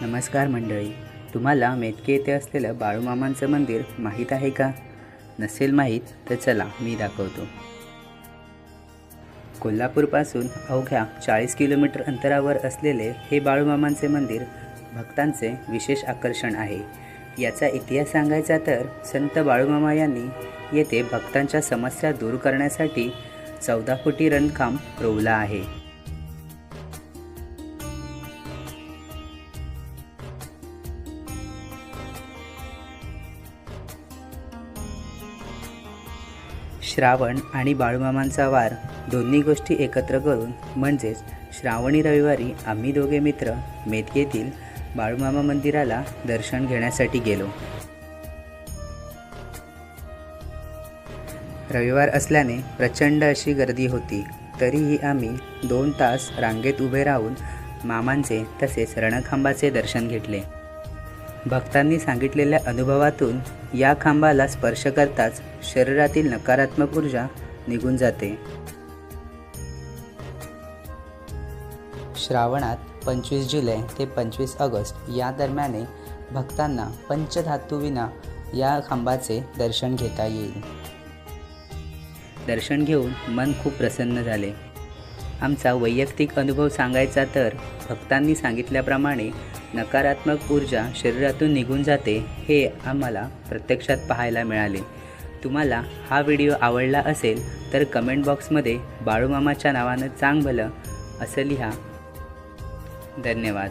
नमस्कार मंडळी तुम्हाला मेतके येथे असलेलं बाळूमामांचं मंदिर माहीत आहे का? नसेल माहीत तर चला मी दाखवतो. कोल्हापूरपासून अवघ्या चाळीस किलोमीटर अंतरावर असलेले हे बाळूमामांचे मंदिर भक्तांचे विशेष आकर्षण आहे. याचा इतिहास सांगायचा तर संत बाळूमामा यांनी येथे भक्तांच्या समस्या दूर करण्यासाठी चौदा फुटी रणखांब रोवला आहे. श्रावण आणि बाळूमामांचा वार दोन्ही गोष्टी एकत्र करून म्हणजेच श्रावणी रविवारी आम्ही दोघे मित्र मेदकेतील बाळूमामा मंदिराला दर्शन घेण्यासाठी गेलो. रविवार असल्याने प्रचंड अशी गर्दी होती तरीही आम्ही दोन तास रांगेत उभे राहून मामांचे तसेच रणखांबाचे दर्शन घेतले. भक्तांनी सांगितलेल्या अनुभवातून या खांबाला स्पर्श करताच शरीरातील नकारात्मक ऊर्जा निघून जाते. श्रावणात पंचवीस जुलै ते पंचवीस ऑगस्ट या दरम्याने भक्तांना पंचधातूविना या खांबाचे दर्शन घेता येईल. दर्शन घेऊन मन खूप प्रसन्न झाले. आमचा वैयक्तिक अनुभव सांगायचा तर भक्तांनी सांगितल्याप्रमाणे नकारात्मक ऊर्जा शरीरातून निघून जाते हे आम्हाला प्रत्यक्षात पाहायला मिळाले. तुम्हाला हा व्हिडिओ आवडला असेल तर कमेंट बॉक्समध्ये बाळूमामाच्या नावानं चांग भलं असं लिहा. धन्यवाद.